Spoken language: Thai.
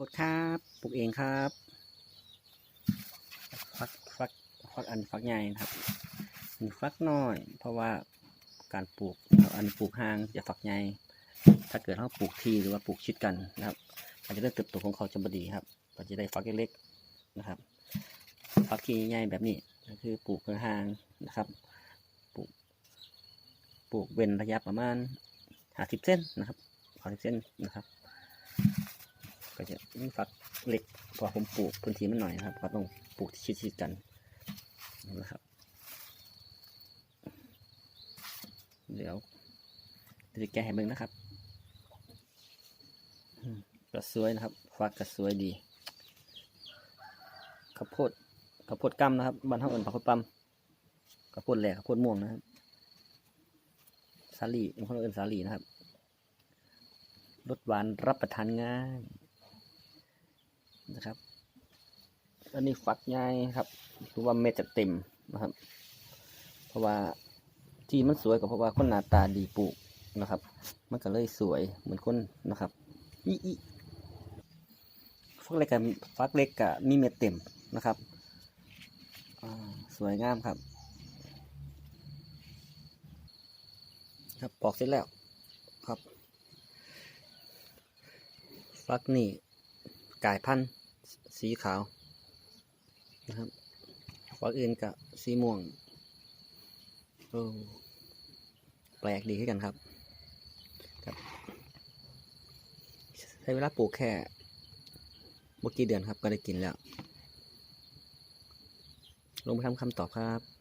กดครับปลูกเองครับฟักฟักฟักอันฟักใหญ่นะครับมีฟักน้อย เพราะว่าการปลูกอันปลูกห่างจะฟักใหญ่ถ้าเกิดเราปลูกทีหรือว่าปลูกชิดกันนะครับอาจจะเริ่มเติบโตของเขาจะบดีครับก็จะได้ฟักเล็กๆนะครับฟักที่ใหญ่แบบนี้ก็คือปลูกห่างนะครับปลูกปลูกเว้นระยะประมาณห้าสิบเส้นนะครับห้าสิบเส้นนะครับ ก็จะมีฝักเล็กพอผมปลูกพื้นที่มันหน่อยนะครับ ก็ต้องปลูกที่ชิดๆกันนะครับ เดี๋ยวจะแกะให้เบิ่งนะครับอืมก็สวยนะครับฟักก็สวยดีข้าวโพดข้าวโพดกำนะครับบ้านเฮาอิ้นข้าวโพดปั๊มข้าวโพดแหลกข้าวโพดม่วงนะครับสาลี่บางคนเอิ้นสาลี่นะครับรสหวานรับประทานง่าย นะครับอันนี้ฟักใหญ่ครับคือว่าเม็ดจะเต็มนะครับ เพราะว่าที่มันสวยก็เพราะว่าคนหน้าตาดีปลูกนะครับ มันก็เลยสวยเหมือนคนนะครับอีอีฟักเล็กกับฟักเล็กกับมีเม็ดเต็มนะครับสวยงามครับ ครับปอกเสร็จแล้วครับฟักนี่กายพันธุ์ สีขาวนะครับฝักอื่นกับสีม่วงโอ้แปลกดีขึ้นกันครับครับใช้เวลาปลูกแค่เมื่อกี้เดือนครับก็ได้กินแล้ว ลงไปทำคำตอบครับ